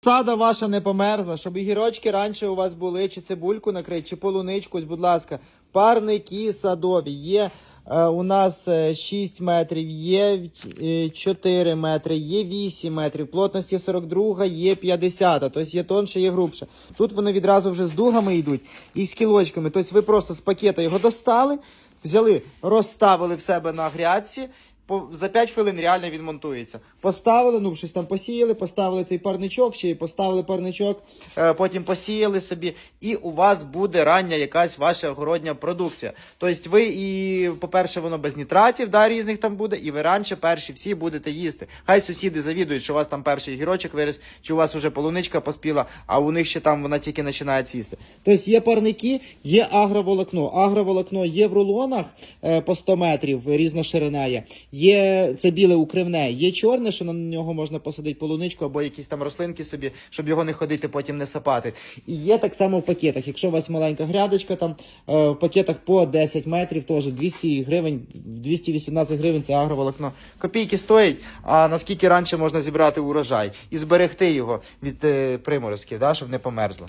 Сада ваша не померзла, щоб і гірочки раніше у вас були, чи цибульку накрити, чи полуничкусь, будь ласка, парники садові. Є е, у нас е, 6 метрів, є е, 4 метри, є 8 метрів, плотності 42, є 50, тобто є тонше, є грубше. Тут вони відразу вже з дугами йдуть і з кілочками. Тобто ви просто з пакета його достали, взяли, розставили в себе на грядці. По, за 5 хвилин реально він монтується. Поставили, ну щось там посіяли, поставили цей парничок, ще й поставили парничок, е, потім посіяли собі, і у вас буде рання якась ваша огородня продукція. Тобто ви і, по-перше, воно без нітратів, да, різних там буде, і ви раніше перші всі будете їсти. Хай сусіди завідують, що у вас там перший гірочок виріс, чи у вас вже полуничка поспіла, а у них ще там вона тільки починає цвісти. Тобто є парники, є агроволокно. Агроволокно є в рулонах е, по 100 метрів, різна ширина є. Є це біле укривне, є чорне, що на нього можна посадити полуничку або якісь там рослинки собі, щоб його не ходити, потім не сапати. І є так само в пакетах. Якщо у вас маленька грядочка, там е, в пакетах по 10 метрів, теж 200 гривень, 218 гривень це агроволокно. Копійки стоїть, а наскільки раніше можна зібрати урожай і зберегти його від е, приморозків, да, щоб не померзло.